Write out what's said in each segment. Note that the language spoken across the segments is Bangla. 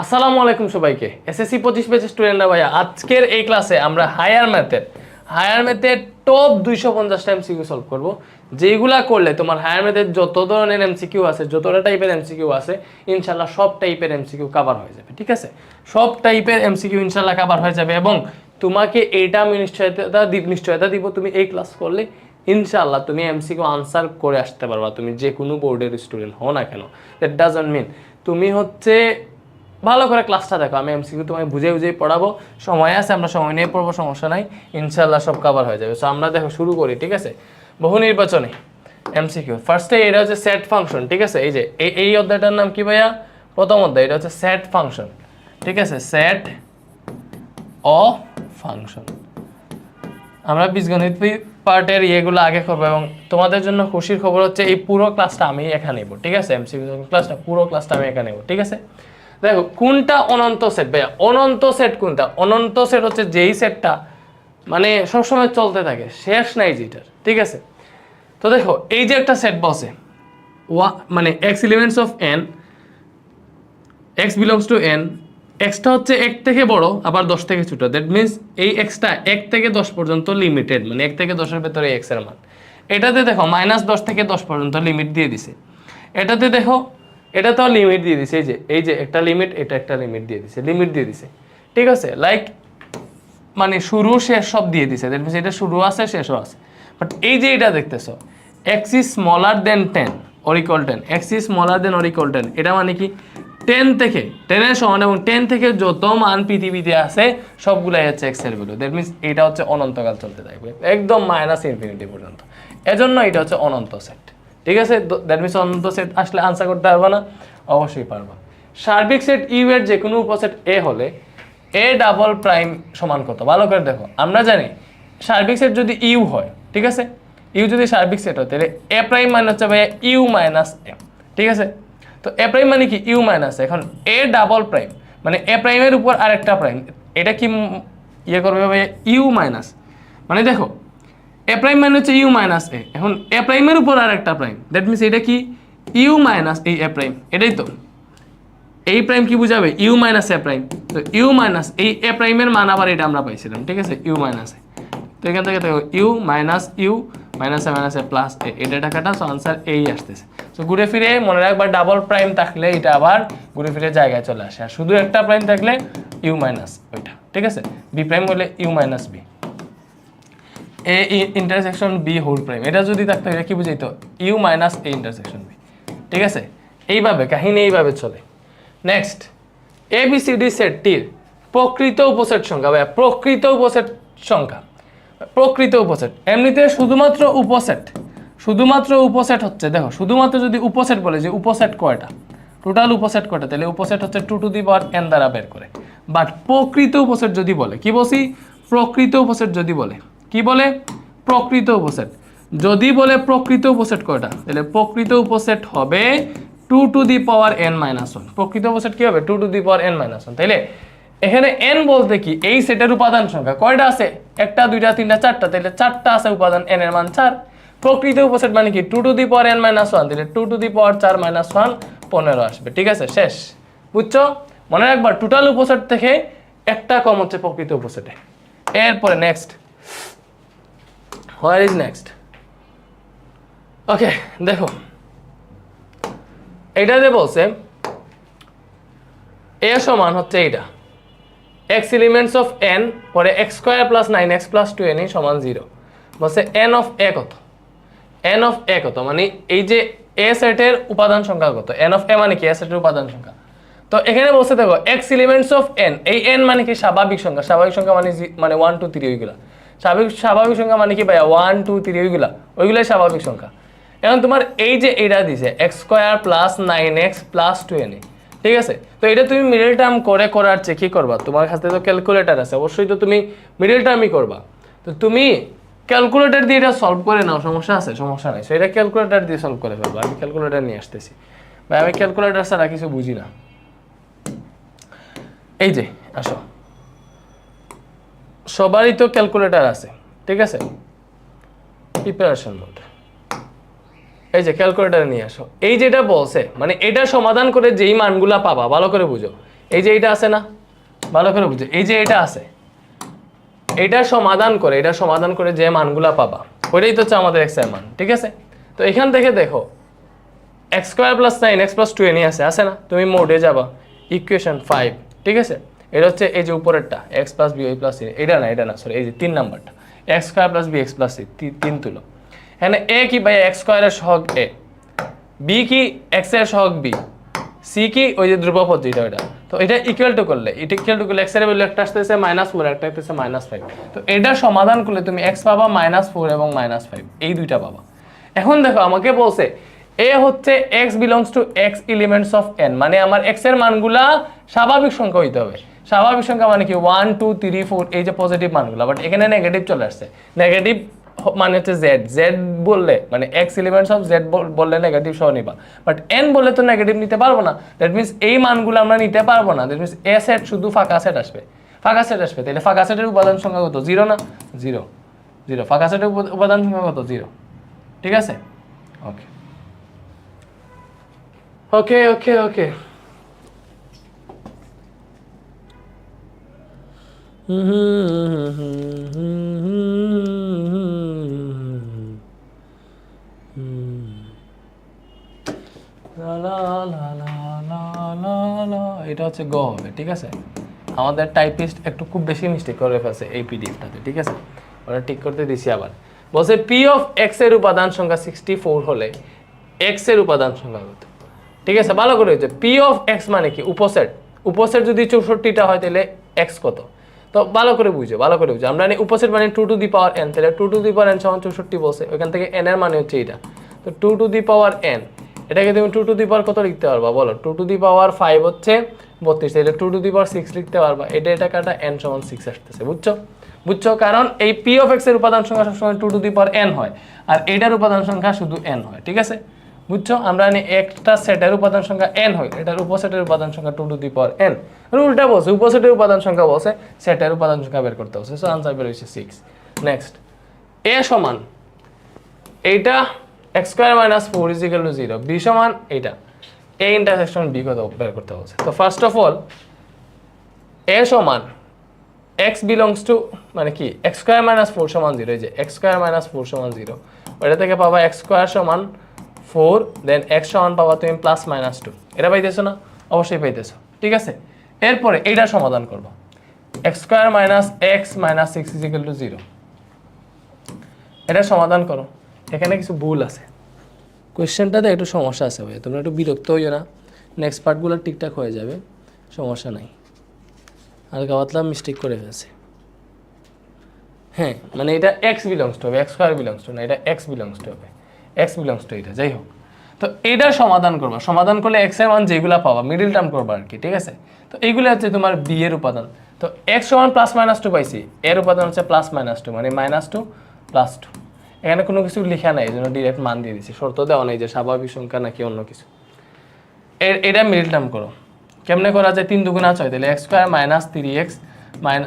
আসসালামু আলাইকুম সবাইকে। এসএসসি পঁচিশ পেজের স্টুডেন্টরা ভাইয়া, আজকের এই ক্লাসে আমরা হায়ার ম্যাথের হায়ার ম্যাথের টপ দুইশো পঞ্চাশটা এমসিকিউ সলভ করব। যেগুলা করলে তোমার হায়ার ম্যাথের যত ধরনের এমসিকিউ আছে, যতটা টাইপের এমসিকিউ আছে, ইনশাল্লাহ সব টাইপের এমসিকিউ কাভার হয়ে যাবে, ঠিক আছে? সব টাইপের এমসিকিউ ইনশাল্লাহ কাভার হয়ে যাবে এবং তোমাকে এইটা আমি নিশ্চয়তা দিব নিশ্চয়তা দিব তুমি এই ক্লাস করলে ইনশাআল্লাহ তুমি এমসিকিউ আনসার করে আসতে পারবা, তুমি যে কোনো বোর্ডের স্টুডেন্ট হও না কেন। দ্যাট ডাজন্ট মিন তুমি হচ্ছে ভালো করে ক্লাসটা দেখো, আমি এমসিকিউ তোমায় বুঝে বুঝেই পড়াবো। সময় আছে, আমরা সময় নিয়ে পড়ব, সমস্যা নাই। ইনশাল্লাহ সব কাভার হয়ে যাবে। সো আমরা দেখো, শুরু করি, ঠিক আছে? বহু নির্বাচনে এমসিকিউ ফার্স্টে এটা হচ্ছে সেট ফাংশন ঠিক আছে? এই যে, এই অধ্যায়টার নাম কি ভাইয়া? প্রথম অধ্যায়, এটা হচ্ছে সেট ফাংশন ঠিক আছে? সেট অ ফাংশন আমরা বীজগণিত পার্টের ইয়েগুলো আগে করব এবং তোমাদের জন্য খুশির খবর হচ্ছে, এই পুরো ক্লাসটা আমি এখানে নেব, ঠিক আছে? এমসিকিউ ক্লাসটা পুরো ক্লাসটা আমি এখানে নেব, ঠিক আছে? দেখো, কোনটা অনন্ত সেট ভাইয়া, অনন্ত সেট কোনটা? অনন্ত সেট হচ্ছে যেই সেটটা মানে সবসময় চলতে থাকে, শেষ নাই যেটার, ঠিক আছে? তো দেখো, এই যে একটা সেট বসে, ওয়া মানে X elements of N X belongs to N extra হচ্ছে এক থেকে বড়, আবার দশ থেকে ছোট। দ্যাট মিনস এই এক্সটা এক থেকে দশ পর্যন্ত লিমিটেড মানে এক থেকে দশের ভেতরে এক্সের মান। এটাতে দেখো মাইনাস দশ থেকে দশ পর্যন্ত লিমিট দিয়ে দিছে। এটাতে দেখো এটা তো লিমিট দিয়ে দিছে, এই যে এই যে একটা লিমিট এটা একটা লিমিট দিয়ে দিছে লিমিট দিয়ে দিছে। ঠিক আছে লাইক মানে শুরু, শেষ সব দিয়ে দিছে। দ্যাট মিনস এটা শুরু আছে, শেষও আছে। বাট এই যে এটা দেখতেছো X is smaller than ten or equal ten X is smaller than or equal ten এটা মানে কি? টেন থেকে টেনের সমান এবং টেন থেকে যত মান পৃথিবীতে আছে, সবগুলাই হচ্ছে এক্সের ভ্যালু দ্যাট মিনস এটা হচ্ছে অনন্তকাল চলতে থাকবে। একদম মাইনাস ইনফিনিটি পর্যন্ত। এজন্য এটা হচ্ছে অনন্ত সেট ঠিক আছে? দ্যাট মিনস অনন্ত সেট আসলে আনসার করতে পারবে না? অবশ্যই পারবা। সার্বিক সেট ইউ এর যে কোনো উপসেট এ হলে এ ডাবল প্রাইম সমান কত? ভালো করে দেখো। আমরা জানি সার্বিক সেট যদি ইউ হয়, ঠিক আছে? ইউ যদি সার্বিক সেট হয়, তাহলে এ প্রাইম মানে হচ্ছে ভাইয়া ইউ মাইনাস এ ঠিক আছে? তো এ প্রাইম মানে কি? ইউ মাইনাস এখন এ ডাবল প্রাইম মানে এ প্রাইমের উপর আরেকটা প্রাইম এটা কি ইয়ে করবে ভাইয়া? ইউ মাইনাস মানে দেখো এ প্রাইম মানে হচ্ছে ইউ মাইনাস এ এখন এ প্রাইমের উপর আরেকটা প্রাইম দ্যাট মিনস এটা কি? ইউ মাইনাস এই এ প্রাইম এটাই তো। এই প্রাইম কি বুঝাবে? ইউ মাইনাস এ প্রাইম তো ইউ মাইনাস এই এ প্রাইমের মান আবার এটা আমরা পাইছিলাম, ঠিক আছে? ইউ মাইনাস এ তো এখান থেকে দেখো U minus U minus A minus A plus A এটা টাকাটা সো আনসার এই আসতেছে। তো ঘুরে ফিরে মনে রাখবার ডাবল প্রাইম থাকলে এটা আবার ঘুরে ফিরে জায়গায় চলে আসে। আর শুধু একটা প্রাইম থাকলে ইউ মাইনাস ওইটা, ঠিক আছে? বি প্রাইম হলে U minus B A intersection B whole prime এটা যদি থাকতো, এটা কি বুঝাইতো? U minus A intersection B ঠিক আছে? এইভাবে, কাহিনী এইভাবে চলে। Next A B C D সেটটির প্রকৃত উপসেট সংখ্যা, ভাইয়া, প্রকৃত উপসেট সংখ্যা। প্রকৃত উপসেট। এমনিতে শুধুমাত্র উপসেট। শুধুমাত্র উপসেট হচ্ছে, দেখো, শুধুমাত্র যদি উপসেট বলে যে উপসেট কয়টা? টোটাল উপসেট কয়টা? তাহলে উপসেট হচ্ছে two to the power N দ্বারা বের করে। বাট প্রকৃত উপসেট যদি বলে, কি বলছি? প্রকৃত উপসেট যদি বলে। কি বলে? প্রকৃত উপসেট। যদি বলে প্রকৃত উপসেট কয়টা? তাহলে প্রকৃত উপসেট হবে two to the power N minus one. প্রকৃত উপসেট কি হবে? Two to the power N minus one. তাইলে এখানে এন বলতে কি? এই সেটের উপাদান সংখ্যা কয়টা আছে? একটা, দুইটা, তিনটা, চারটা। তাহলে চারটা আছে উপাদান এন এর মান চার। প্রকৃত উপসেট মানে কি? Two to the power N minus one. তাহলে টু টু দি পাওয়ার চার মাইনাস ওয়ান পনেরো আসবে। ঠিক আছে? শেষ। বুঝছ? মনে রাখবার টোটাল উপসেট থেকে একটা কম হচ্ছে প্রকৃত উপসেটে। এরপরে next where is next okay দেখো। এইটাতে বলছে, এ সমান হচ্ছে এইটা। এক্স এলিমেন্টস অফ এন পরে X square plus nine X plus two N সমান জিরো বলছে এন অফ এ কত? এন অফ এ কত? মানে এই যে এ সেটের উপাদান সংখ্যা কত? এন অফ এ মানে কি? এ সেটের উপাদান সংখ্যা। তো এখানে বলছে দেখো এক্স এলিমেন্টস অফ এন এই এন মানে কি? স্বাভাবিক সংখ্যা। স্বাভাবিক সংখ্যা মানে মানে ওয়ান টু থ্রি ওইগুলা স্বাভাবিক স্বাভাবিক সংখ্যা মানে কি ভাইয়া? ওয়ান টু থ্রি ওইগুলা। ওইগুলাই স্বাভাবিক সংখ্যা। এখন তোমার এই যে এটা দিছে X square plus nine X plus two N ঠিক আছে? তো এটা তুমি মিডল টার্ম করে করার চেয়ে কি করবা? তোমার কাছে তো ক্যালকুলেটার আছে, অবশ্যই তো তুমি মিডল টার্মই করবা। তো তুমি ক্যালকুলেটর দিয়ে এটা সলভ করে নাও, সমস্যা আছে? সমস্যা নাই। সো এটা ক্যালকুলেটর দিয়ে সলভ করে ফেলব। আমি ক্যালকুলেটর নিয়ে আসতেছি। ভাই, আমি ক্যালকুলেটর ছাড়া কিছু বুঝি না। এই যে, আসো। সবারই তো ক্যালকুলেটার আছে, ঠিক আছে? প্রিপারেশন মোড এই যে ক্যালকুলেটার নিয়ে আসো। এই যেটা বলছে মানে এটা সমাধান করে যেই মানগুলা পাবা, ভালো করে বুঝো। এই যে এইটা আছে না? ভালো করে বুঝো। এই যে এটা আছে, এটা সমাধান করে, এটা সমাধান করে যে মানগুলা পাবা, ওইটাই তো হচ্ছে আমাদের এক্সের মান, ঠিক আছে? তো এখান থেকে দেখো X square plus nine X plus two এনে আছে আছে না? তুমি মোডে যাবা ইকুয়েশন ফাইভ ঠিক আছে? এটা হচ্ছে এই যে উপরেরটা এক্স প্লাস বি ওই প্লাস সি এটা না এটা না সরি এই যে তিন নাম্বারটা X square plus B X plus C তিন তুলো। এখানে এ কি ভাই এক্স স্কোয়ারের সহগ এ বি কি এক্সের সহগ বি সি কি ওই যে ধ্রুবপদ যেটা ওইটা। তো এটা ইকুয়াল টু করলে, এটা ইকুয়াল টু করলে এক্সের ভ্যালু একটা আসতেছে মাইনাস ফোর একটা আসতেছে মাইনাস ফাইভ তো এটা সমাধান করলে তুমি এক্স পাবা মাইনাস ফোর এবং মাইনাস ফাইভ এই দুইটা পাবা। এখন দেখো, আমাকে বলছে এ হচ্ছে X belongs to X elements of N মানে আমার এক্সের মানগুলা স্বাভাবিক সংখ্যা হইতে হবে। স্বাভাবিক সংখ্যা মানে কি? ওয়ান টু থ্রি ফোর এই যে পজিটিভ মানগুলো। বাট এখানে নেগেটিভ চলে আসছে। নেগেটিভ মানে হচ্ছে জেড জেড বললে মানে এক্স এলিমেন্টস অফ জেড বললে নেগেটিভ সহ নিবা। বাট এন বললে তো নেগেটিভ নিতে পারব না। দ্যাট মিনস এই মানগুলো আমরা নিতে পারব না। দ্যাট মিনস এ সেট শুধু ফাঁকা সেট আসবে। ফাঁকা সেট আসবে। তাহলে ফাঁকা সেটের উপাদান সংখ্যা কত? জিরো না? জিরো জিরো ফাঁকা সেটের উপাদান সংখ্যা কত? জিরো ঠিক আছে? ওকে ওকে ওকে ওকে এটা হচ্ছে গ হবে ঠিক আছে? আমাদের টাইপিস্ট একটু খুব বেশি মিস্টেক করে ফেলছে এই পিডিএফটাতে ঠিক আছে? ওটা ঠিক করতে দিছি আবার। বলছে পি অফ এক্সের উপাদান সংখ্যা সিক্সটি ফোর হলে এক্সের উপাদান সংখ্যা কত? ঠিক আছে, ভালো করে হচ্ছে পি অফ এক্স মানে কি? উপসেট। উপসেট যদি চৌষট্টিটা হয়, তাহলে এক্স কত? তো ভালো করে বুঝো, ভালো করে বুঝো। আমরা উপসেট মানে two to the power N তাহলে two to the power N সমান চৌষট্টি বলছে। ওইখান থেকে এন এর মানে হচ্ছে এটা তো two to the power N এটাকে তুমি টু টু দি পাওয়ার কত লিখতে পারবা? বলো two to the power five হচ্ছে বত্রিশ, তাহলে two to the power six লিখতে পারবা। এটা এটা কাটা এন সমান সিক্স আসতেছে, বুঝছ? বুঝছ? কারণ এই পি অফ এক্সের উপাদান সংখ্যা সবসময় two to the power N হয়, আর এটার উপাদান সংখ্যা শুধু এন হয়, ঠিক আছে? বুঝছ? আমরা জানি একটা সেটের উপাদান সংখ্যা এন হয়। এটার উপসেটের উপাদান সংখ্যা two to the power N উল্টা বলছে, উপসেটের উপাদান সংখ্যা বলছে, সেটের উপাদান সংখ্যা বের করতে বলছে। সো আনসার বের হয়েছে সিক্স নেক্সট এ সমান, এইটা X square minus four is equal to zero B সমান, এইটা। এ ইন্টারসেকশন বি কত বের করতে বলছে। তো ফার্স্ট অফ অল এ সমান এক্স বিলংস টু মানে কি এক্স স্কোয়ার মাইনাস ফোর সমান জিরো এই যে এক্স স্কোয়ার মাইনাস ফোর সমান জিরো ওইটা থেকে পাবা এক্স স্কোয়ার সমান ফোর দেন এক্স সমান পাবা তুমি প্লাস মাইনাস টু এটা পাইতেছো না? অবশ্যই পাইতেছো। ঠিক আছে? এরপরে এইটা সমাধান করব। X square minus X minus six is equal to zero এটা সমাধান করো। এখানে কিছু ভুল আছে। কোয়েশ্চেনটাতে একটু সমস্যা আছে ভাই তোমরা একটু বিরক্ত হইও না। নেক্সট পার্টগুলো ঠিকঠাক হয়ে যাবে। সমস্যা নাই। হালকা পাতলা মিস্টেক করে ফেলছে। হ্যাঁ মানে এটা এক্স বিলংস টু হবে। এক্স স্কোয়ার বিলংস টু না। এটা এক্স বিলংস টু হবে। এক্স বিলংস টু এটা, যাই হোক। তো এটা সমাধান করবা। সমাধান করলে এক্সের মান যেগুলো পাবা মিডিল টার্ম করবা আর কি, ঠিক আছে? তো এইগুলো হচ্ছে তোমার বি এর উপাদান। তো এক্স সমান প্লাস মাইনাস টু পাইছি। এর উপাদান হচ্ছে প্লাস মাইনাস টু মানে মাইনাস টু প্লাস টু এখানে কোনো কিছু লেখা নাই, এই জন্য ডিরেক্ট মান দিয়ে দিচ্ছি শর্ত দেওয়া নেই যে স্বাভাবিক সংখ্যা নাকি অন্য কিছু। এর, এটা মিডিল টার্ম করো। কেমনে করা যায়? তিন দুগুণা ছয়, তাহলে X square minus three X minus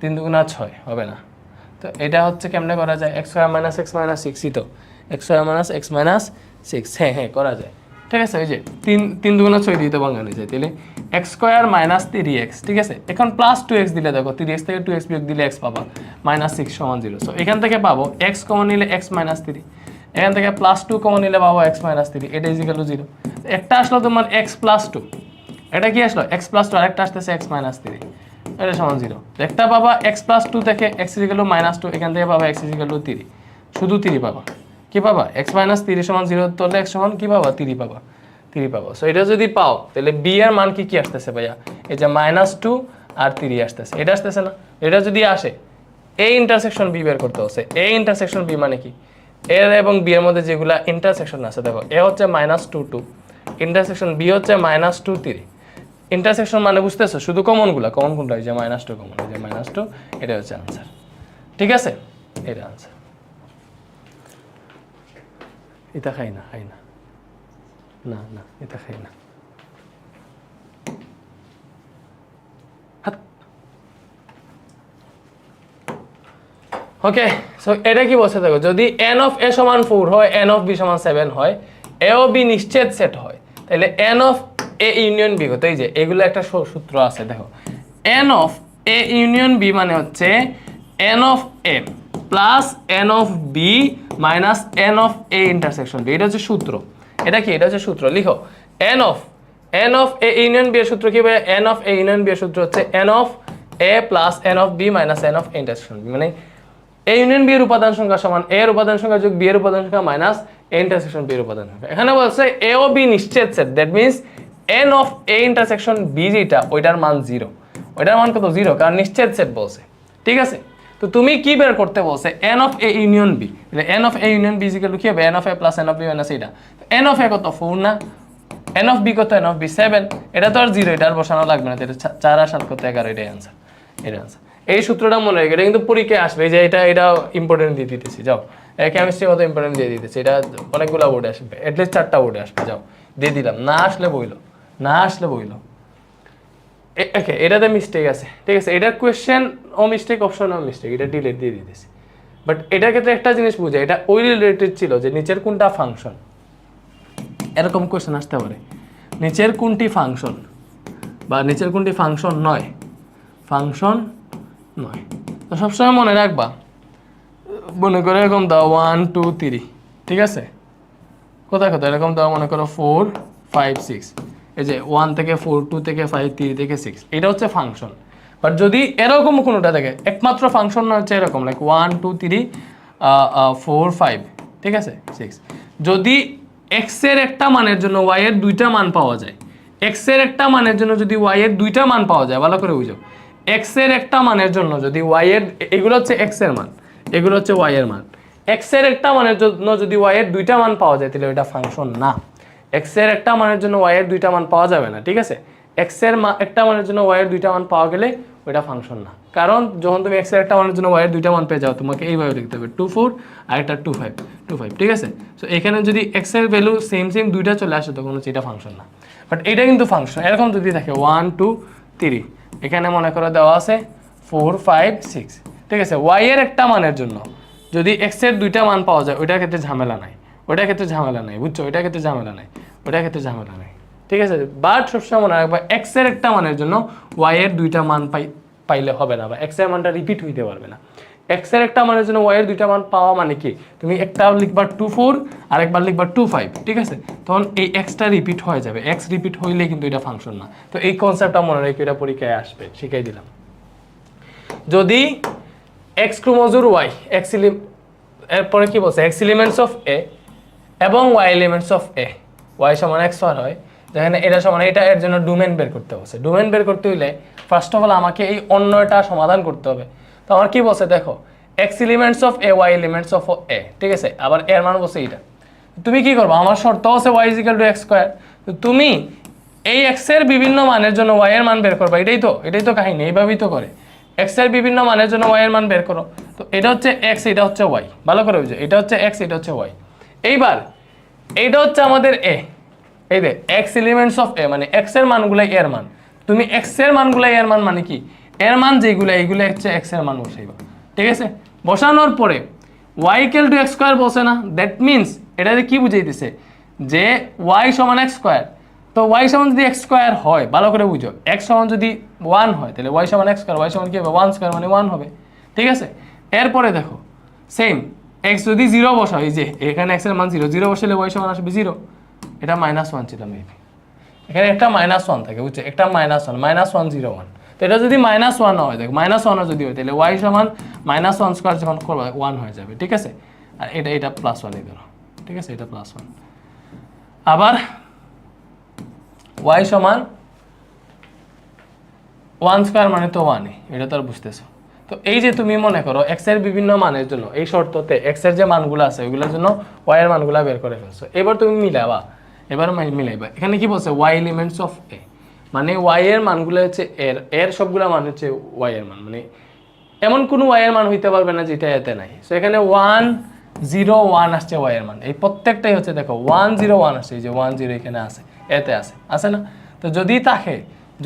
তিন দুগুণা ছয়, হবে না। তো এটা হচ্ছে কেমনে করা যায়? X square minus X minus সিক্সই তো। X square minus X minus six. হ্যাঁ হ্যাঁ করা যায়। ঠিক আছে, ওই যে তিন তিন দুগুণা ছয় দিতে বাঙালি যায়। তাহলে X square minus three X, ঠিক আছে? এখন প্লাস টু এক্স দিলে দেখো থ্রি এক্স থেকে টু এক্স বিয়োগ দিলে এক্স পাবা, মাইনাস সিক্স সমান জিরো সো এখান থেকে পাবো, এক্স কমন নিলে এক্স মাইনাস থ্রি এখান থেকে প্লাস টু কমন নিলে পাবো এক্স মাইনাস থ্রি এটা ইজিক্যাল টু জিরো একটা আসলো তোমার এক্স প্লাস টু এটা কি আসলো? এক্স প্লাস টু আরেকটা আসতেছে এক্স মাইনাস থ্রি এটা সমান জিরো একটা পাবা, এক্স প্লাস টু থেকে X is equal to minus two এখান থেকে পাবা X is equal to three শুধু থ্রি পাবা। কি পাবা? এক্স মাইনাস তিরিশ সমান জিরো তোলে এক্স সমান কি পাবা? তিরি পাবা। তিরি পাবা। সো এটা যদি পাও, তাহলে বি এর মান কি কি আসতেছে ভাইয়া? এই যে মাইনাস টু আর থ্রি আসতেছে। এটা আসতেছে না? এটা যদি আসে এই ইন্টারসেকশন বি বের করতে হচ্ছে। এই ইন্টারসেকশন বি মানে কি? এর এবং বি এর মধ্যে যেগুলা ইন্টারসেকশন আছে, দেখো এ হচ্ছে minus two two intersection B হচ্ছে মাইনাস টু থ্রি ইন্টারসেকশন মানে বুঝতেছো? শুধু কমনগুলা কমন কোনটা? এই যে মাইনাস টু কমন যে মাইনাস টু এটা হচ্ছে আনসার ঠিক আছে? এটা আনসার এটা খাই না খাই না না না এটা খাই না ওকে সো এটা কি বলছে দেখো, যদি এন অফ এ সমান ফোর হয় এন অফ বি সমান সেভেন হয় এ ও বি নিশ্চিত সেট হয় তাহলে N of A union B কত এই যে এগুলো একটা সূত্র আছে, দেখো। N of A union B মানে হচ্ছে N of A plus N of B minus N of A intersection B এটা হচ্ছে সূত্র। এটা কি? এটা হচ্ছে সূত্র। লিখো। N of N of A union B এর সূত্র কি হবে N of A union B এর সূত্র হচ্ছে N of A plus N of B minus N of intersection B মানে এ ইউনিয়ন বি উপাদান সংখ্যা সমান এ এর উপাদান সংখ্যা যোগ বি এর উপাদান সংখ্যা মাইনাস এ ইন্টারসেকশন বি উপাদান সংখ্যা। এখানে বলছে এ ও বি নিশ্চিত set that means N of A intersection B যেটা, ওইটার মান জিরো ওইটার মান কত? জিরো কারণ নিশ্চিত সেট বলছে। ঠিক আছে? তো তুমি কি বের করতে বলছে? N of A union B N of A union B is equal কি হবে? N of A plus N of B minus এইটা এন অফ এ কত? ফোর না? এন অফ বি কত? এন অফ বি সেভেন এটা তো আর জিরো এটা আর বসানো লাগবে না। এটা চার আর সাত কত? এগারো, এটাই আনসার এটা আনসার এই সূত্রটা মনে রেখে এটা কিন্তু পরীক্ষায় আসবে। যে এটা এটা ইম্পর্টেন্ট দিয়ে দিতেছি, যাও। কেমিস্ট্রি কত ইম্পর্টেন্ট দিয়ে দিতেছি? এটা অনেকগুলো বোর্ডে আসবে। অ্যাটলিস্ট চারটা বোর্ডে আসবে, যাও। দিয়ে দিলাম। না আসলে বইলো। না আসলে বইলো। ওকে এটাতে মিস্টেক আছে। ঠিক আছে, এটার কোয়েশ্চেন ও মিস্টেক অপশন ও মিস্টেক এটা ডিলেট দিয়ে দিতেছি। বাট এটার ক্ষেত্রে একটা জিনিস বুঝে এটা ওই রিলেটেড ছিল যে নিচের কোনটা ফাংশন এরকম কোয়েশ্চেন আসতে পারে। নিচের কোনটি ফাংশন বা নিচের কোনটি ফাংশন নয়? ফাংশন নয়। তো সবসময় মনে রাখবা, মনে করো এরকম দাও ওয়ান টু থ্রি ঠিক আছে? কোথায় কোথায় এরকম দাও, মনে করো ফোর ফাইভ সিক্স এই যে ওয়ান থেকে ফোর টু থেকে ফাইভ থ্রি থেকে সিক্স এটা হচ্ছে ফাংশন বাট যদি এরকম কোনোটা থাকে, একমাত্র ফাংশন হচ্ছে এরকম like one two three four five ঠিক আছে? সিক্স যদি এক্সের একটা মানের জন্য ওয়াই এর দুইটা মান পাওয়া যায় এক্সের একটা মানের জন্য যদি ওয়াই এর দুইটা মান পাওয়া যায়, ভালো করে বুঝো। এক্সের একটা মানের জন্য যদি ওয়াই এর, এগুলো হচ্ছে এক্সের মান, এগুলো হচ্ছে ওয়াইয়ের মান। এক্সের একটা মানের জন্য যদি ওয়াই এর দুইটা মান পাওয়া যায়, তাহলে ওইটা ফাংশন না। এক্সের একটা মানের জন্য ওয়াই এর দুইটা মান পাওয়া যাবে না, ঠিক আছে? এক্সের একটা মানের জন্য ওয়াই এর দুইটা মান পাওয়া গেলে ওইটা ফাংশন না। কারণ যখন তুমি এক্সের একটা মানের জন্য ওয়াই এর দুইটা মান পেয়ে যাও, তোমাকে এইভাবে লিখতে হবে টু ফোর আর একটা টু ফাইভ টু ফাইভ ঠিক আছে? সো এখানে যদি এক্সের ভ্যালু সেম সেম দুইটা চলে আসে, তখন হচ্ছে এটা ফাংশন না। বাট এটা কিন্তু ফাংশন এরকম যদি থাকে ওয়ান টু থ্রি এখানে মনে করে দেওয়া আছে ফোর ফাইভ সিক্স ঠিক আছে? ওয়াই এর একটা মানের জন্য যদি এক্সের দুইটা মান পাওয়া যায়, ওইটার ক্ষেত্রে ঝামেলা নাই। ওইটার ক্ষেত্রে ঝামেলা নাই, বুঝছ? ওইটার ক্ষেত্রে ঝামেলা নাই ওইটার ক্ষেত্রে ঝামেলা নাই। ঠিক আছে? বাট সবসময় মনে রাখবা এক্সের একটা মানের জন্য ওয়াই এর দুইটা মান পাই, পাইলে হবে না, বা এক্সের মানটা রিপিট হইতে পারবে না। এক্সের একটা মানের জন্য ওয়াই এর দুইটা মান পাওয়া মানে কি? তুমি একটা লিখবা টু ফোর আর একবার লিখবা টু ফাইভ ঠিক আছে? তখন এই এক্সটা রিপিট হয়ে যাবে। এক্স রিপিট হইলে কিন্তু এটা ফাংশন না। তো এই কনসেপ্টটা মনে রেখে এটা পরীক্ষায় আসবে শিখাই দিলাম। যদি এক্স ক্রোমোজোর ওয়াই এক্স এরপরে কি বলছে? এক্স এলিমেন্টস অফ এ এবং Y elements of A Y সমান এক্স ওয়ার হয়। যেখানে এটা সমান এটা এর জন্য ডোমেন বের করতে বলছে। ডোমেন বের করতে হইলে ফার্স্ট অফ অল আমাকে এই অন্যটা সমাধান করতে হবে। তো আমার কি বলছে দেখো X elements of A Y elements of A ঠিক আছে? আবার এর মান বলছে এইটা। তুমি কি করব? আমার শর্ত আছে Y is equal to X square তো তুমি এই এক্সের বিভিন্ন মানের জন্য ওয়াই এর মান বের করবা। এটাই তো এটাই তো কাহিনী, এইভাবেই তো করে। এক্সের বিভিন্ন মানের জন্য ওয়াই এর মান বের করো। তো এটা হচ্ছে এক্স এটা হচ্ছে ওয়াই ভালো করে বুঝো। এটা হচ্ছে এক্স এটা হচ্ছে ওয়াই এইবার, এইটা হচ্ছে আমাদের এ এই যে এক্স এলিমেন্টস অফ এ মানে এক্সের মানগুলাই এর মান। তুমি এক্সের মানগুলাই এর মান মানে কি? এর মান যেগুলো এইগুলো হচ্ছে এক্সের মান বসাইবা ঠিক আছে? বসানোর পরে Y equal to X square বসে না। দ্যাট মিনস এটাতে কি বুঝাইতেছে? যে ওয়াই সমান এক্স স্কোয়ার তো ওয়াই সমান যদি এক্স স্কোয়ার হয়, ভালো করে বুঝো। এক্স সমান যদি ওয়ান হয়, তাহলে ওয়াই সমান এক্স স্কোয়ার ওয়াই সমান কি হবে? ওয়ান স্কোয়ার মানে ওয়ান হবে। ঠিক আছে? এরপরে দেখো সেম এক্স যদি জিরো বসাও, এই যে, এখানে এক্সের মান জিরো জিরো বসালে ওয়াই সমান আসবে জিরো এটা মাইনাস ওয়ান ছিল মেবি এখানে একটা মাইনাস ওয়ান থাকে, বুঝছ? একটা minus one minus one zero one তো এটা যদি মাইনাস ওয়ান হয়, দেখো মাইনাস ওয়ানও যদি হয়, তাহলে ওয়াই সমান মাইনাস ওয়ান স্কোয়ার যখন করবে ওয়ান হয়ে যাবে, ঠিক আছে? আর এটা এটা প্লাস ওয়ানই ধরো, ঠিক আছে? এটা প্লাস ওয়ান আবার ওয়াই সমান ওয়ান স্কোয়ার মানে তো ওয়ানই এটা তো আর বুঝতেছো। তো এই যে তুমি মনে করো এক্সের বিভিন্ন মানের জন্য, এই শর্ততে এক্সের যে মানগুলো আছে, ওইগুলোর জন্য ওয়াই এর মানগুলো বের করে ফেলছো। এবার তুমি মিলাবা, এবার মিলাইবা। এখানে কি বলছে? ওয়াই এলিমেন্টস অফ এ মানে ওয়াই এর মানগুলো হচ্ছে এর এর সবগুলো মান হচ্ছে ওয়াই এর মান। মানে এমন কোনো ওয়াই এর মান হইতে পারবে না যেটা এতে নাই। সো এখানে ওয়ান জিরো ওয়ান আসছে ওয়াই এর মান। এই প্রত্যেকটাই হচ্ছে দেখো ওয়ান জিরো ওয়ান আসছে। এই যে ওয়ান জিরো এখানে আছে, এতে আছে। আছে না? তো যদি থাকে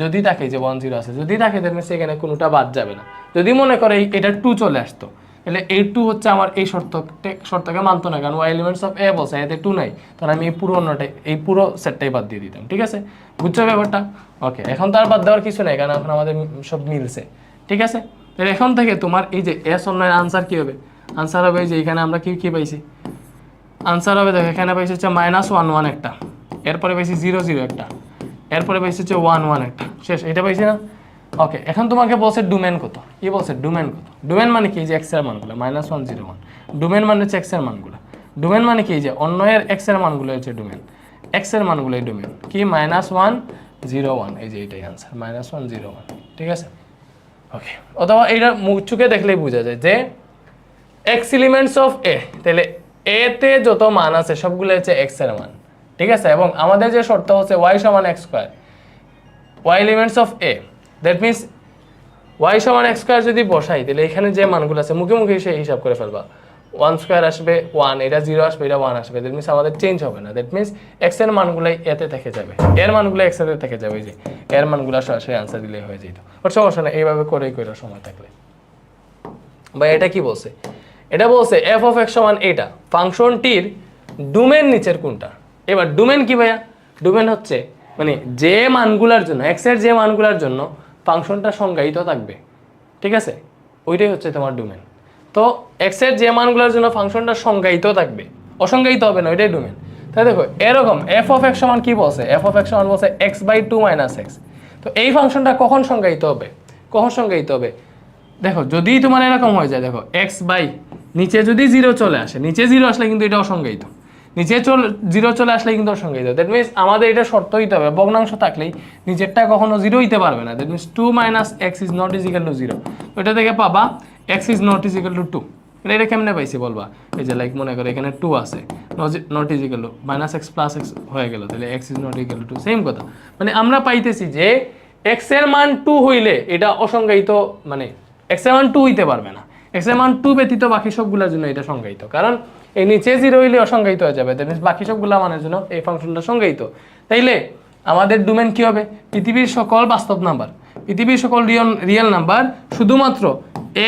যদি থাকে যে ওয়ান জিরো আছে, যদি থাকে তাহলে সেখানে কোনোটা বাদ যাবে না। যদি মনে করে এটা টু চলে আসতো, তাহলে এই টু হচ্ছে আমার এই শর্ত শর্তকে মানতো না, কারণ ওয়াই এলিমেন্টস অফ এ বলছে, এতে টু নাই। তখন আমি এই পুরো অন্যটাই এই পুরো সেটটাই বাদ দিয়ে দিতাম, ঠিক আছে? বুঝছ ব্যাপারটা? ওকে এখন তো আর বাদ দেওয়ার কিছু নেই, কারণ এখন আমাদের সব মিলছে, ঠিক আছে? তাহলে এখন থেকে তোমার এই যে এস অন্যের আনসার কি হবে? আনসার হবে যে এখানে আমরা কি কি পাইছি? আনসার হবে দেখো, এখানে পাইছি হচ্ছে মাইনাস ওয়ান ওয়ান একটা, এরপরে পাইছি জিরো জিরো একটা, এরপরে পাইছি হচ্ছে ওয়ান ওয়ান একটা। শেষ, এটা পাইছি না? ওকে এখন তোমাকে বলছে ডোমেন কত? কি বলছে? ডোমেন কত? ডোমেন মানে কি? যে এক্সের মানগুলো minus one zero one domain মানে হচ্ছে এক্সের মানগুলো। ডোমেন মানে কি? যে অন্য এর এক্সের মানগুলো হচ্ছে ডোমেন এক্সের মানগুলো ডোমেন কি? মাইনাস ওয়ান জিরো ওয়ান এই যে এইটাই answer minus one zero one ঠিক আছে? ওকে অথবা এইটা মুখ চুকে দেখলেই বোঝা যায় যে এক্স এলিমেন্টস অফ এ তাহলে এ তে যত মান আছে, সবগুলো হচ্ছে এক্সের মান। ঠিক আছে? এবং আমাদের যে শর্ত হচ্ছে ওয়াই সমান X square Y elements of A that means Y সমান এক্স স্কোয়ার যদি বসাই, তাহলে এখানে যে মানগুলো আছে, মুখে মুখে সে হিসাব করে ফেলবা। ওয়ান স্কোয়ার আসবে ওয়ান এটা জিরো আসবে, এটা ওয়ান আসবে। দ্যাট মিনস আমাদের চেঞ্জ হবে না। দ্যাট মিনস এক্সের মানগুলাই এতে থেকে যাবে। এর মানগুলো এক্স এতে থেকে যাবে যে। এর মানগুলো সরাসরি আনসার দিলে হয়ে যেত। ওর সমস্যা না এইভাবে করেই করে সময় থাকলে। বা এটা কি বলছে? এটা বলছে এফ অফ এক্স সমান এটা ফাংশনটির ডোমেন নিচের কোনটা? এবার ডোমেন কি ভাইয়া? ডোমেন হচ্ছে মানে যে মানগুলার জন্য এক্সের যে মানগুলার জন্য ফাংশনটা সংজ্ঞায়িত থাকবে। ঠিক আছে? ওইটাই হচ্ছে তোমার ডোমেন তো এক্সের যে মানগুলোর জন্য ফাংশনটা সংজ্ঞায়িত থাকবে, অসংজ্ঞায়িত হবে না, ওইটাই ডোমেন তাই দেখো, এরকম এফ অফ এক্স সমান কি বলছে? এফ অফ এক্স সমান বলছে X by two minus X তো এই ফাংশনটা কখন সংজ্ঞায়িত হবে? কখন সংজ্ঞায়িত হবে? দেখো, যদি তোমার এরকম হয়ে যায়, দেখো এক্স বাই নিচে যদি জিরো চলে আসে, নিচে জিরো আসলে কিন্তু এটা অসংজ্ঞায়িত। নিচে চলে জিরো চলে আসলে কিন্তু অসংজ্ঞায়িত দ্যাট মিনস আমাদের এটা শর্ত হইতে হবে। ভগ্নাংশ থাকলেই নিচেরটা কখনো জিরো হইতে পারবে না। That means two minus X is not is equal to zero ওইটা থেকে পাবা X is not is equal to two এটা এটা কেমনে পাইছি বলবা? এই যে লাইক মনে করো এখানে টু আছে। Not is equal to minus X plus X হয়ে গেল। তাহলে X is not equal to same কথা। মানে আমরা পাইতেছি যে এক্সের মান টু হইলে এটা অসংজ্ঞায়িত মানে এক্সের মান টু হইতে পারবে না। এক্সের মান টু ব্যতীত বাকি সবগুলোর জন্য এটা সংজ্ঞায়িত। কারণ এই নিচে জিরো হইলে অসংজ্ঞায়িত হয়ে যাবে। দ্যাট মিনস বাকি সবগুলো মানের জন্য এই ফাংশনটা সংজ্ঞায়িত। তাইলে আমাদের ডোমেন কি হবে? পৃথিবীর সকল বাস্তব নাম্বার। পৃথিবীর সকল রিয়ল রিয়েল নাম্বার শুধুমাত্র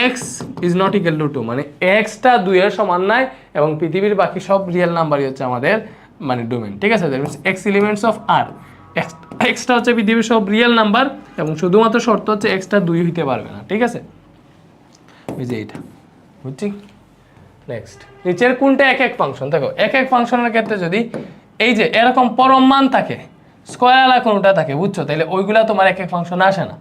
X is not equal to two মানে এক্সটা দুইয়ের সমান নয় এবং পৃথিবীর বাকি সব রিয়েল নাম্বারই হচ্ছে আমাদের মানে ডোমেন ঠিক আছে? That means X elements of আর এক্সটা হচ্ছে পৃথিবীর সব রিয়েল নাম্বার এবং শুধুমাত্র শর্ত হচ্ছে এক্সটা দুই হইতে পারবে না। ঠিক আছে? ওই যে এইটা বুঝছি? নেক্সট নিচের কোনটা এক এক ফাংশন দেখো, এক এক ফাংশনের ক্ষেত্রে যদি এই যে এরকম পরম মান থাকে স্কোয়ার আলা কোনটা থাকে, বুঝছ? তাহলে ওইগুলা তোমার এক এক ফাংশন আসে না।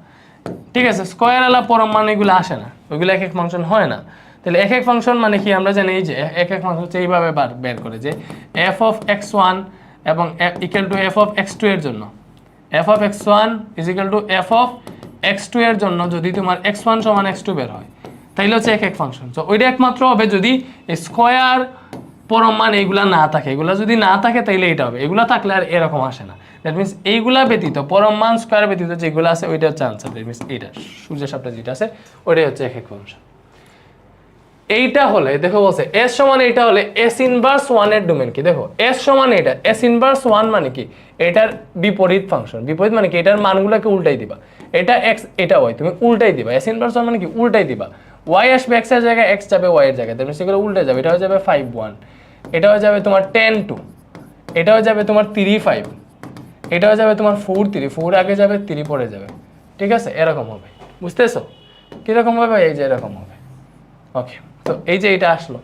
ঠিক আছে স্কোয়ার আলা পরম মান এগুলো আসে না। ওইগুলো এক এক ফাংশন হয় না। তাহলে এক এক ফাংশন মানে কি? আমরা জানি এই যে এক এক ফাংশন হচ্ছে এইভাবে বের করে যে এফ অফ এক্স ওয়ান এবং equal to F of X two এর জন্য। F of X one is equal to F of X two এর জন্য যদি তোমার এক্স ওয়ান সমান এক্স টু বের হয় তাইলে হচ্ছে এক এক ফাংশন তো ওইটা একমাত্র হবে যদি স্কোয়ার পরম মান এইগুলা না থাকে। এগুলা যদি না থাকে, তাইলে এটা হবে। এগুলা থাকলে আর এরকম আসে না। দ্যাট মিনস এইগুলা ব্যতীত, পরম মান স্কোয়ার ব্যতীত যেগুলো আছে, ওইটা হচ্ছে আনসার দ্যাট মিনস এইটা, সূর্যের সাপটা যেটা আছে, ওইটাই হচ্ছে এক এক ফাংশন এইটা হলে, দেখো বলছে এস সমান এইটা হলে এস ইনভার্স ওয়ানের ডোমেন কি? দেখো এস সমান এটা এস ইনভার্স ওয়ান মানে কি? এটার বিপরীত ফাংশন বিপরীত মানে কি? এটার মানগুলোকে উল্টাই দিবা। এটা এক্স এটা ওয়াই তুমি উল্টাই দিবা। এস ইনভার্স ওয়ান মানে কি? উল্টাই দিবা। ওয়াই আসবে এক্সের জায়গায় এক্স যাবে ওয়াইয়ের জায়গায়। তুমি সেগুলো উল্টে যাবে। এটা হয়ে যাবে ফাইভ ওয়ান এটা হয়ে যাবে তোমার টেন টু এটা হয়ে যাবে তোমার থ্রি ফাইভ এটা হয়ে যাবে তোমার ফোর থ্রি ফোর আগে যাবে থ্রি পরে যাবে। ঠিক আছে? এরকম হবে। বুঝতেছো? কীরকম হবে? এই যে এরকম হবে। ওকে তো এই যে এটা আসলো।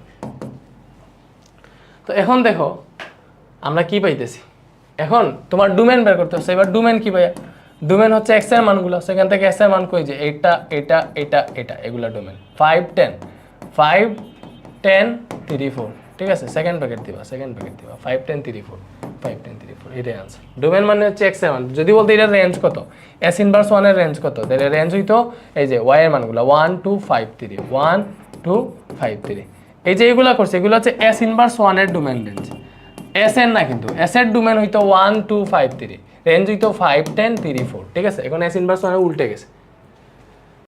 তো এখন দেখো, আমরা কি পাইতেছি? এখন তোমার ডোমেন বের করতে হচ্ছে এবার ডোমেন কি ভাইয়া? ডোমেন হচ্ছে এক্সের মানগুলো, সেখান থেকে এক্সের মান কই যে এটা এটা এটা এটা, এগুলো domain five ten five ten three four ঠিক আছে? সেকেন্ড প্যাকেট দিবা সেকেন্ড প্যাকেট দিবা। Five ten three four five ten three four এটাই আনসার ডোমেন মানে হচ্ছে এক্সের মান। যদি বলতে এটার রেঞ্জ কত? এস ইনভার্স ওয়ানের রেঞ্জ কত? তাহলে রেঞ্জ হইতো এই যে ওয়াই এর মানগুলো। One two five three one two five three এই যে এগুলো করছে, এগুলো হচ্ছে এস ইনভার্স ওয়ানের ডোমেন রেঞ্জ এস এর না কিন্তু। এস এর ডোমেন হইতো one two five three range হইতো ফাইভ টেন থ্রি ফোর ঠিক আছে? এখন এস ইনভার্স মানে উল্টে গেছে।